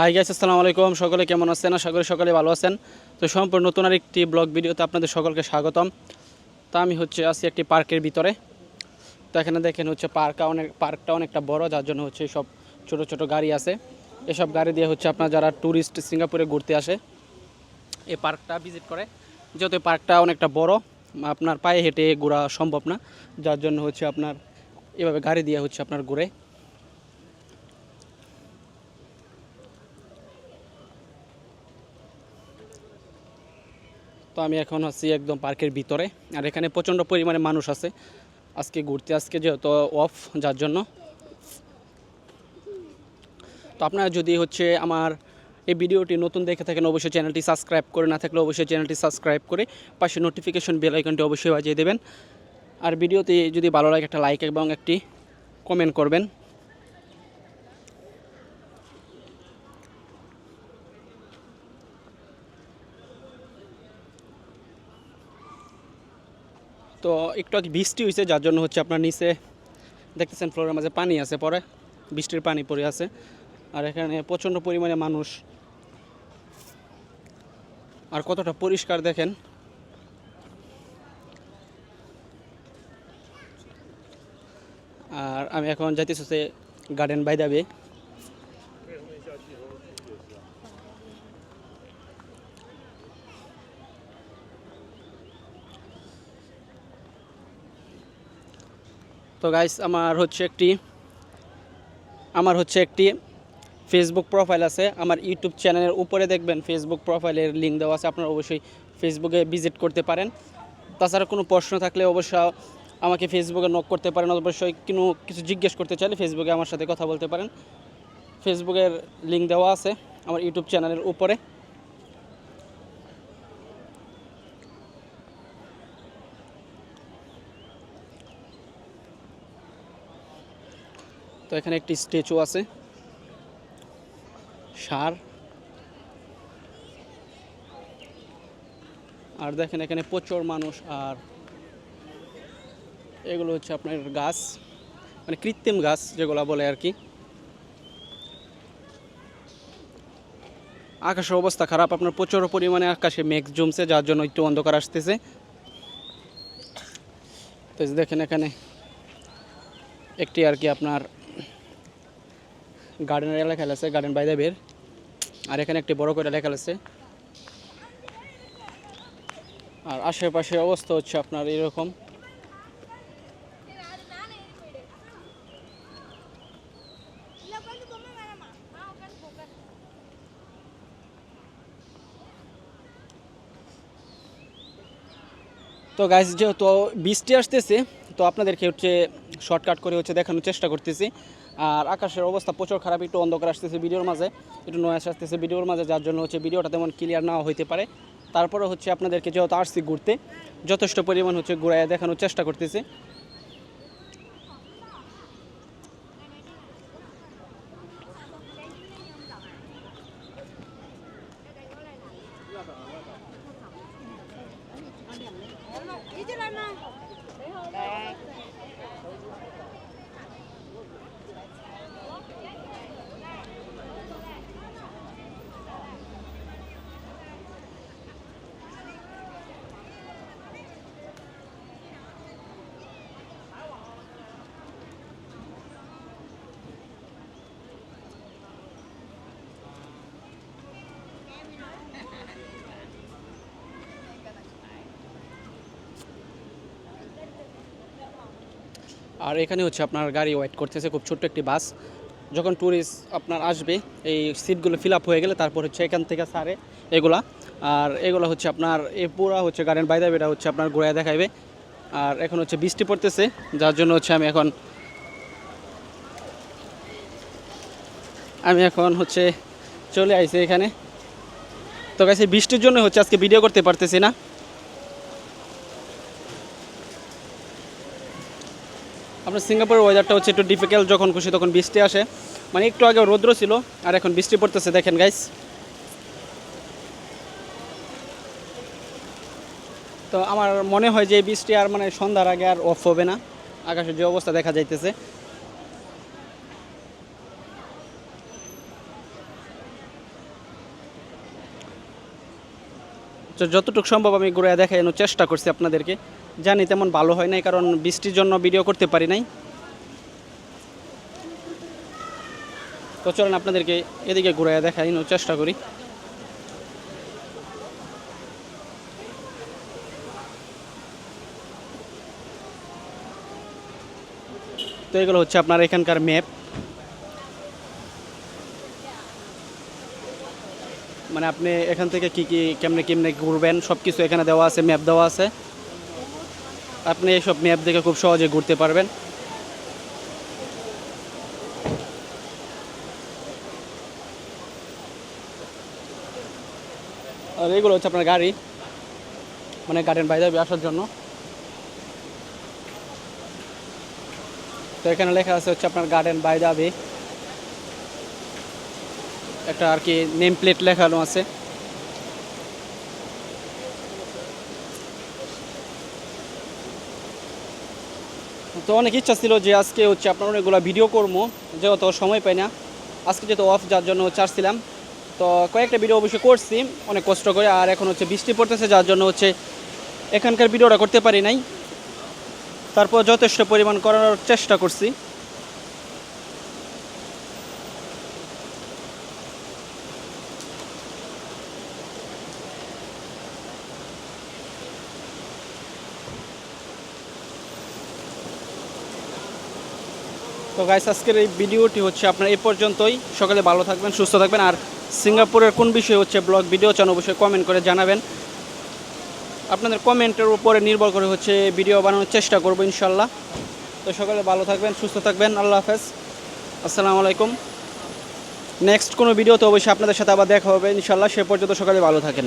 Hi guys আসসালামু আলাইকুম। সকলে কেমন আছেন? আশা করি সকলে ভালো আছেন। তো সম্পূর্ণ নতুন আর একটি ব্লগ ভিডিওতে আপনাদের সকলকে স্বাগতম। তা আমি হচ্ছে আছি একটি পার্কের ভিতরে। তো এখানে দেখেন হচ্ছে পার্কটা অনেক, পার্কটা অনেকটা বড়, যার জন্য হচ্ছে সব ছোট ছোট গাড়ি আছে। এসব গাড়ি দিয়ে হচ্ছে আপনার যারা ট্যুরিস্ট সিঙ্গাপুরে ঘুরতে আসে, এই পার্কটা ভিজিট করে। যেহেতু পার্কটা অনেকটা বড়, আপনার পায়ে হেঁটে ঘোরা সম্ভব না। যার জন্য হচ্ছে আপনার এভাবে গাড়ি দিয়ে হচ্ছে আপনার ঘুরে তো আমি এখন আছি একদম পার্কের ভিতরে। আর এখানে প্রচণ্ড পরিমাণে মানুষ আছে। আজকে ঘুরতে, আজকে যেহেতু অফ যার জন্য। তো আপনারা যদি হচ্ছে আমার এই ভিডিওটি নতুন দেখে থাকেন, অবশ্যই চ্যানেলটি সাবস্ক্রাইব করে না থাকলে অবশ্যই চ্যানেলটি সাবস্ক্রাইব করে পাশে নোটিফিকেশন বেল আইকনটি অবশ্যই বাজিয়ে দেবেন। আর ভিডিওতে যদি ভালো লাগে, একটা লাইক এবং একটি কমেন্ট করবেন। তো একটু আগে বৃষ্টি হয়েছে, যার জন্য হচ্ছে আপনার নিচে দেখতেছেন ফ্লোরের মাঝে পানি আছে পরে, বৃষ্টির পানি পড়ে আছে। আর এখানে প্রচণ্ড পরিমাণে মানুষ। আর কতটা পরিষ্কার দেখেন। আর আমি এখন যাইতেছি গার্ডেন বাই দাবে তো গাইস আমার হচ্ছে একটি, আমার হচ্ছে একটি ফেসবুক প্রোফাইল আছে। আমার ইউটিউব চ্যানেলের উপরে দেখবেন ফেসবুক প্রোফাইলের লিঙ্ক দেওয়া আছে। আপনারা অবশ্যই ফেসবুকে ভিজিট করতে পারেন। তাছাড়া কোনো প্রশ্ন থাকলে অবশ্যই আমাকে ফেসবুকে নক করতে পারেন। অবশ্যই কোনো কিছু জিজ্ঞেস করতে চাইলে ফেসবুকে আমার সাথে কথা বলতে পারেন। ফেসবুকের লিঙ্ক দেওয়া আছে আমার ইউটিউব চ্যানেলের উপরে। তো এখানে একটি স্ট্যাচু আছে। সার। আর দেখেন এখানে প্রচুর মানুষ আর এগুলো হচ্ছে আপনার গাছ মানে কৃত্রিম গাছ যেগুলো বলে আর কি। আকাশের অবস্থা খারাপ, আপনার প্রচুর পরিমাণে আকাশে মেঘ জমছে, যার জন্য একটু অন্ধকার আসতেছে। তো দেখেন এখানে একটি আর কি আপনার গার্ডেনের এলাকা আছে গার্ডেন বাইদা বের আর এখানে একটি বড় করে এলাকা আছে। আর আশেপাশে অবস্থা হচ্ছে আপনার এরকম। তো গাইজ যেহেতু বৃষ্টি আসতেছে, তো আপনাদেরকে হচ্ছে শর্টকাট করে হচ্ছে দেখানোর চেষ্টা করতেছি। আর আকাশের অবস্থা প্রচুর খারাপ, একটু অন্ধকার আসতেছে ভিডিওর মাঝে, একটু নয়াস আসতেছে ভিডিওর মাঝে, যার জন্য হচ্ছে ভিডিওটা তেমন ক্লিয়ার নাও হইতে পারে। তারপরে হচ্ছে আপনাদেরকে যেহেতু আসছি ঘুরতে, যথেষ্ট পরিমাণ হচ্ছে ঘুরাইয়া দেখানোর চেষ্টা করতেছি। Ý chứ lên আর এখানে হচ্ছে আপনার গাড়ি ওয়েট করতেছে, খুব ছোট্ট একটি বাস। যখন ট্যুরিস্ট আপনার আসবে, এই সিটগুলো ফিল আপ হয়ে গেলে তারপর হচ্ছে এখান থেকে সারে এগুলা। আর এগুলো হচ্ছে আপনার, এ পুরা হচ্ছে গার্ডেন বাইদা এটা হচ্ছে আপনার ঘোরায় দেখাইবে। আর এখন হচ্ছে বৃষ্টি পড়তেছে, যার জন্য হচ্ছে আমি এখন আমি এখন হচ্ছে চলে আইছি এখানে। তো কাছে বৃষ্টির জন্য হচ্ছে আজকে ভিডিও করতে পারতেছি না। আপনার সিঙ্গাপুরের ওয়েদারটা হচ্ছে একটু ডিফিকাল্ট যখন খুশি তখন বৃষ্টি আসে। মানে একটু আগে রৌদ্র ছিল, আর এখন বৃষ্টি পড়তেছে, দেখেন গাইস তো আমার মনে হয় যে বৃষ্টি আর মানে সন্ধ্যার আগে আর অফ হবে না। আকাশের যে অবস্থা দেখা যাইতেছে। যতটুকু সম্ভব আমি ঘুরে দেখানোর চেষ্টা করছি আপনাদেরকে। জানি তেমন ভালো হয় নাই, কারণ বৃষ্টির জন্য ভিডিও করতে পারি নাই। তো চলেন আপনাদেরকে এদিকে ঘুরে দেখানোর চেষ্টা করি। তো এগুলো হচ্ছে আপনার এখানকার ম্যাপ। মানে আপনি এখান থেকে কি কি, কেমনে কেমনে ঘুরবেন? সব কিছু এখানে দেওয়া আছে ম্যাপ দেওয়া আছে। আপনি এইসব ম্যাপ দেখে খুব সহজে ঘুরতে পারবেন। আর এগুলো হচ্ছে আপনার গাড়ি। মানে গার্ডেন বাইরে আসার জন্য। তো এখানে লেখা আছে হচ্ছে আপনার গার্ডেন বাই যাবে একটা আর কি নেম প্লেট লেখানো আছে। তো অনেক ইচ্ছা ছিল যে আজকে হচ্ছে আপনার অনেকগুলো ভিডিও করব, যেহেতু সময় পাই না। আজকে যেহেতু অফ যার জন্য চাচ্ছিলাম তো কয়েকটা ভিডিও অবশ্যই করছি, অনেক কষ্ট করে। আর এখন হচ্ছে বৃষ্টি পড়তেছে, যার জন্য হচ্ছে এখানকার ভিডিওটা করতে পারি নাই। তারপর যথেষ্ট পরিমাণ করার চেষ্টা করছি। তো গাইস আজকের এই ভিডিওটি হচ্ছে আপনার এই পর্যন্তই। সকালে ভালো থাকবেন, সুস্থ থাকবেন। আর সিঙ্গাপুরের কোন বিষয়ে হচ্ছে ব্লগ ভিডিও চান অবশ্যই কমেন্ট করে জানাবেন। আপনাদের কমেন্টের উপরে নির্ভর করে হচ্ছে ভিডিও বানানোর চেষ্টা করব ইনশাল্লাহ। তো সকালে ভালো থাকবেন, সুস্থ থাকবেন। আল্লাহ হাফেজ। আসসালামু আলাইকুম। নেক্সট কোনো ভিডিও তো অবশ্যই আপনাদের সাথে আবার দেখা হবে। ইনশাল্লাহ সে পর্যন্ত সকালে ভালো থাকেন।